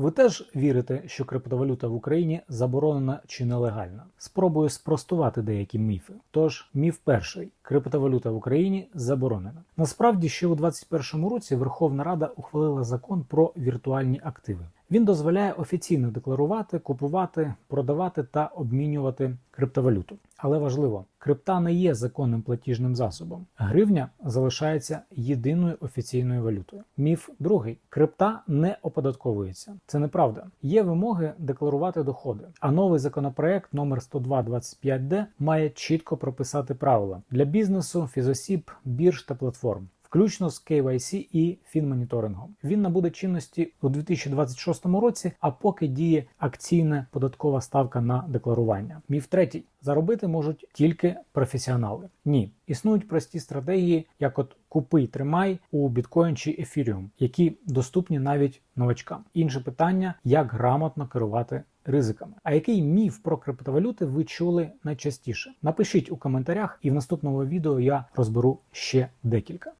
Ви теж вірите, що криптовалюта в Україні заборонена чи нелегальна? Спробую спростувати деякі міфи. Тож, міф перший: криптовалюта в Україні заборонена. Насправді, ще у 2021 році Верховна Рада ухвалила закон про віртуальні активи. Він дозволяє офіційно декларувати, купувати, продавати та обмінювати криптовалюту. Але важливо, крипта не є законним платіжним засобом. Гривня залишається єдиною офіційною валютою. Міф другий: крипта не оподатковується. Це неправда. Є вимоги декларувати доходи. А новий законопроект номер 10225D має чітко прописати правила для бізнесу, фізосіб, бірж та платформ включно з KYC і фінмоніторингом. Він набуде чинності у 2026 році, а поки діє акційна податкова ставка на декларування. Міф третій: заробити можуть тільки професіонали. Ні, існують прості стратегії, як от купи, тримай у біткоін чи ефіріум, які доступні навіть новачкам. Інше питання: як грамотно керувати. Ризиками. А який міф про криптовалюти ви чули найчастіше? Напишіть у коментарях, і в наступному відео я розберу ще декілька.